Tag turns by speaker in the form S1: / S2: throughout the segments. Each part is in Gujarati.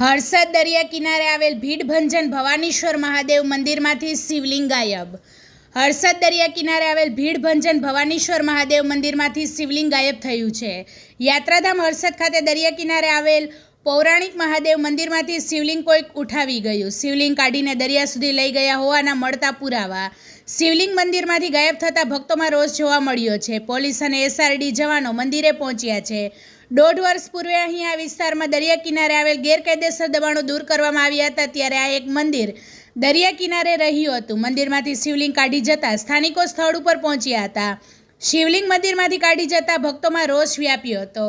S1: હર્ષદ દરિયા કિનારે આવેલ ભીડભંજન ભવાનીશ્વર મહાદેવ મંદિરમાંથી શિવલિંગ ગાયબ. હર્ષદ દરિયા કિનારે આવેલ ભીડભંજન ભવાનીશ્વર મહાદેવ મંદિરમાંથી શિવલિંગ ગાયબ થયું છે. યાત્રાધામ હર્ષદ ખાતે દરિયા કિનારે આવેલ પૌરાણિક મહાદેવ મંદિરમાંથી શિવલિંગ કોઈક ઉઠાવી ગયું. શિવલિંગ કાઢીને દરિયા સુધી લઈ ગયા હોવાના મળતા પુરાવા. શિવલિંગ મંદિરમાંથી ગાયબ થતા ભક્તોમાં રોષ જોવા મળ્યો છે. પોલીસ અને એસઆરડી જવાનો મંદિરે પહોંચ્યા છે. દોઢ વર્ષ પૂર્વે અહીં આ વિસ્તારમાં દરિયા કિનારે આવેલ ગેરકાયદેસર દબાણો દૂર કરવામાં આવ્યા હતા ત્યારે આ એક મંદિર દરિયા કિનારે રહ્યું હતું. મંદિરમાંથી શિવલિંગ કાઢી જતા સ્થાનિકો સ્થળ ઉપર પહોંચ્યા હતા. શિવલિંગ મંદિરમાંથી કાઢી જતા ભક્તોમાં રોષ વ્યાપ્યો હતો.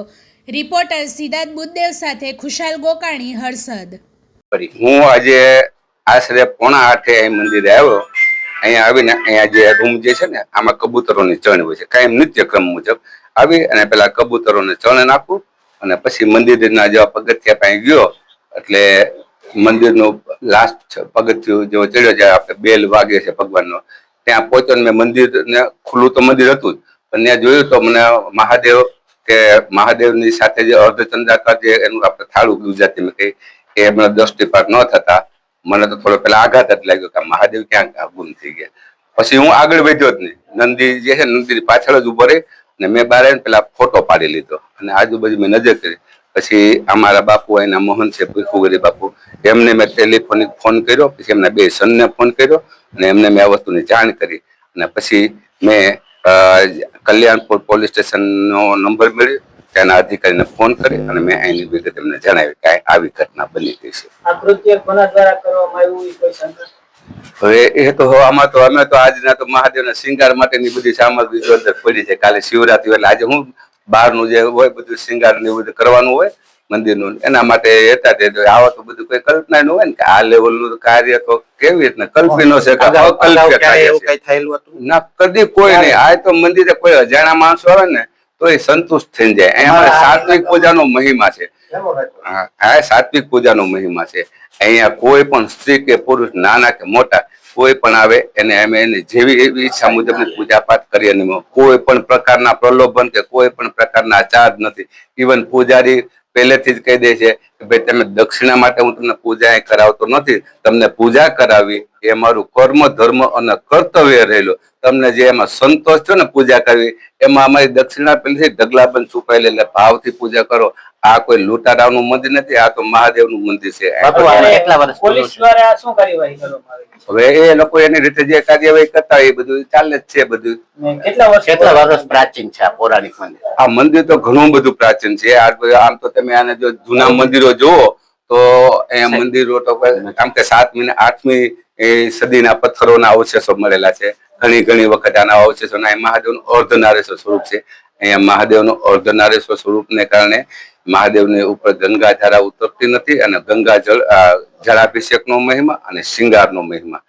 S1: રિપોર્ટર સિદ્ધાર્થ બુદ્દેવ સાથે ખુશાલ ગોકાણી હર્ષદ.
S2: હું આજે આશરે પોણા આઠે મંદિરે આવ્યો. અહીંયા આવીને અહીંયા જે રૂમ જે છે ને, આમાં કબૂતરોની ચણ હોય છે. કાયમ નિત્યક્રમ મુજબ આવી અને પેલા કબૂતરોને ચણ નાખું અને પછી મંદિરના જેવા પગથિયા પાસે ગયો. એટલે મંદિરનો લાસ્ટ પગથિયું જેવો ચડ્યો છે, આપણે બેલ વાગે છે ભગવાનનો. ત્યાં પહોંચ્યો મેં મંદિરને, ખુલ્લું તો મંદિર હતું જ, પણ ત્યાં જોયું તો મને મહાદેવ કે મહાદેવની સાથે જે અર્ધચંદ્રાકાર જે એનું આપણે થાળું ગુજરાતીમાં કહી એ મને દ્રષ્ટિપાત ન થતા, મને તો થોડો પેલા આઘાત જ લાગ્યો કે મહાદેવ ક્યાં ગુમ થઈ ગયા. પછી હું આગળ વધ્યો જ નહીં. નંદી જે છે નંદી પાછળ જ ઊભો રહી અને મેં બારે પેલા ફોટો પાડી લીધો. અને આજુબાજુ મેં નજર કરી. પછી અમારા બાપુ એના મોહન છે, ભીખુગરી બાપુ, એમને મેં ટેલિફોનિક ફોન કર્યો, પછી એમના બે સનને ફોન કર્યો અને એમને મેં આ વસ્તુની જાણ કરી. અને પછી મેં કલ્યાણપુર પોલીસ સ્ટેશનનો નંબર મળ્યો તેના અધિકારીને ફોન કરી અને મેં એની વિગત એમને જણાવી કે આવી ઘટના બની ગઈ છે. હવે એ તો આમાં તો અમે તો આજના તો મહાદેવના શિંગાર માટેની બધી સામગ્રી અંદર પડી છે. કાલે શિવરાત્રી એટલે આજે હું બહારનું જે હોય બધું શિંગાર ને એવું બધું કરવાનું હોય મંદિરનું. એના માટે હતા તે આવા તો બધું કોઈ કલ્પના નું હોય ને કે આ લેવલનું કાર્ય તો કેવી રીતના? કલ્પી ન શકે
S3: અગાઉ અગાઉ
S2: અકલ્પ્ય
S3: ક્યારે
S2: કાર્ય
S3: એવું
S2: છે. ના કદી કોઈ નહીં. આ તો મંદિરે કોઈ અજાણા માણસો આવે ને તો એ સંતુષ્ટ થઈ જાય. અહીંયા અમારે સાત્વિક પૂજાનો મહિમા છે. હા, સાત્વિક પૂજાનો મહિમા છે. અહીંયા કોઈ પણ સ્ત્રી કે પુરુષ નાના કે મોટા કોઈ પણ આવે એને અમે એની જેવી એવી ઈચ્છા મુજબ પૂજા પાઠ કરીએ અને કોઈ પણ પ્રકારના પ્રલોભન કે કોઈ પણ પ્રકારના ચાર્જ નથી. ઇવન પૂજારી પહેલેથી જ કહી દે છે કે ભાઈ તમે દક્ષિણા માટે હું તમને પૂજા કરાવતો નથી. તમને પૂજા કરાવી એ મારું કર્મ, ધર્મ અને કર્તવ્ય રહેલું. તમને જે એમાં સંતોષ થયો ને પૂજા કરવી, એમાં અમારી દક્ષિણા પહેલેથી ઢગલાબંધ છુપાયેલી એટલે ભાવથી પૂજા કરો. આ કોઈ લૂંટારાનું મંદિર નથી આ તો મહાદેવનું મંદિર છે. હવે એ લોકો એની રીતે જે કાર્યવાહી કરતા એ બધું ચાલે જ છે બધું.
S4: કેટલા વર્ષ
S3: પ્રાચીન છે આ પૌરાણિક મંદિર?
S2: આ મંદિર તો ઘણું બધું પ્રાચીન છે. આમ તો તમે આને જો જૂના મંદિરો જુઓ તો એ મંદિરો તો આમ કે સાતમી ને આઠમી સદીના પથ્થરોના અવશેષો મળેલા છે. ઘણી ઘણી વખત આના અવશેષો ના મહાદેવનું અર્ધનારેશ્વર સ્વરૂપ છે. અહીંયા મહાદેવનું અર્ધનારેશ્વર સ્વરૂપને કારણે મહાદેવની ઉપર ગંગા ઉતરતી નથી અને ગંગા જળ જળાભિષેક જળાભિષેકનો મહિમા અને શિંગારનો મહિમા.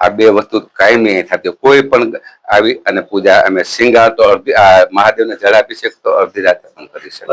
S2: આ બે વસ્તુ કાયમી થતી કોઈ પણ આવી અને પૂજા, અમે શિંગાર તો અડધી મહાદેવને જળાભિષેક તો અડધી રાતે પણ કરી શકીએ.